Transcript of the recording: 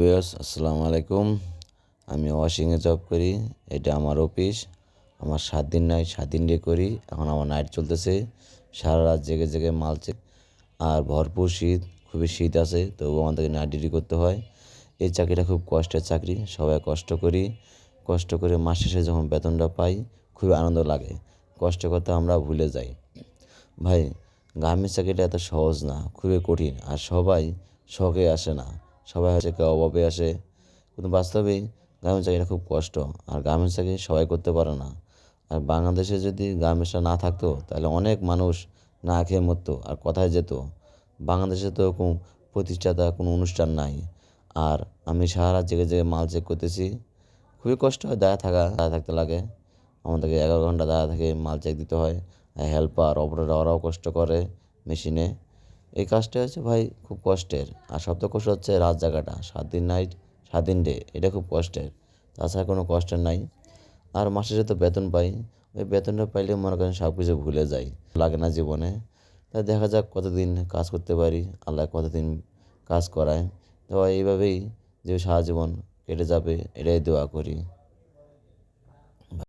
Viewers, আসসালামু আলাইকুম। আমি ওয়াশিংয়ে জব করি, এটা আমার অফিস। আমার সাত দিন নাইট সাত দিন ডে করি। এখন আমার নাইট চলতেছে, সারা রাত জেগে জেগে মাল চেক আর ভরপুর শীত, খুবই শীত আছে তবু আমাদেরকে নাইট ডিউটি করতে হয়। এই চাকরিটা খুব কষ্টের চাকরি, সবাই কষ্ট করি। কষ্ট করে মাস শেষে যখন বেতনটা পাই, খুবই আনন্দ লাগে। কষ্ট করতে আমরা ভুলে যাই। ভাই গার্মেন্টস চাকরিটা এত সহজ না, খুবই কঠিন, আর সবাই শখে আসে না। সবাই হচ্ছে কেউ অভাবে আসে। কিন্তু বাস্তবেই গার্মেন্টস চাকরিটা খুব কষ্ট। আর গার্মেন্টস চাকরি সবাই করতে পারে না। আর বাংলাদেশে যদি গার্মেন্টসটা না থাকতো, তাহলে অনেক মানুষ না খেয়ে মরতো আর কোথায় যেত। বাংলাদেশে তো কোনো প্রতিষ্ঠাতা, কোনো অনুষ্ঠান নাই। আর আমি সারা জেগে জেগে মাল চেক করতেছি। খুবই কষ্ট হয় দাঁড়া থাকা দাঁড়া থাকতে লাগে। আমাদেরকে এগারো ঘণ্টা দাঁড়া থেকে মাল চেক দিতে হয়। হেল্পার অপারেটর ওরাও কষ্ট করে মেশিনে এই কাজটা হচ্ছে ভাই, খুব কষ্টের। আর কষ্ট হচ্ছে রাত জায়গাটা সাত দিন নাইট সাত দিন ডে এটা খুব কষ্টের। তাছাড়া কোনো কষ্টের নাই। আর মাসে তো বেতন পাই, ওই বেতনটা পাইলে মনে করেন সব কিছু ভুলে যাই। লাগে না জীবনে। তাই দেখা যাক কতদিন কাজ করতে পারি, আল্লাহ কতদিন কাজ করায়। তো এইভাবেই যে সারা জীবন কেটে যাবে, এটাই দোয়া করি।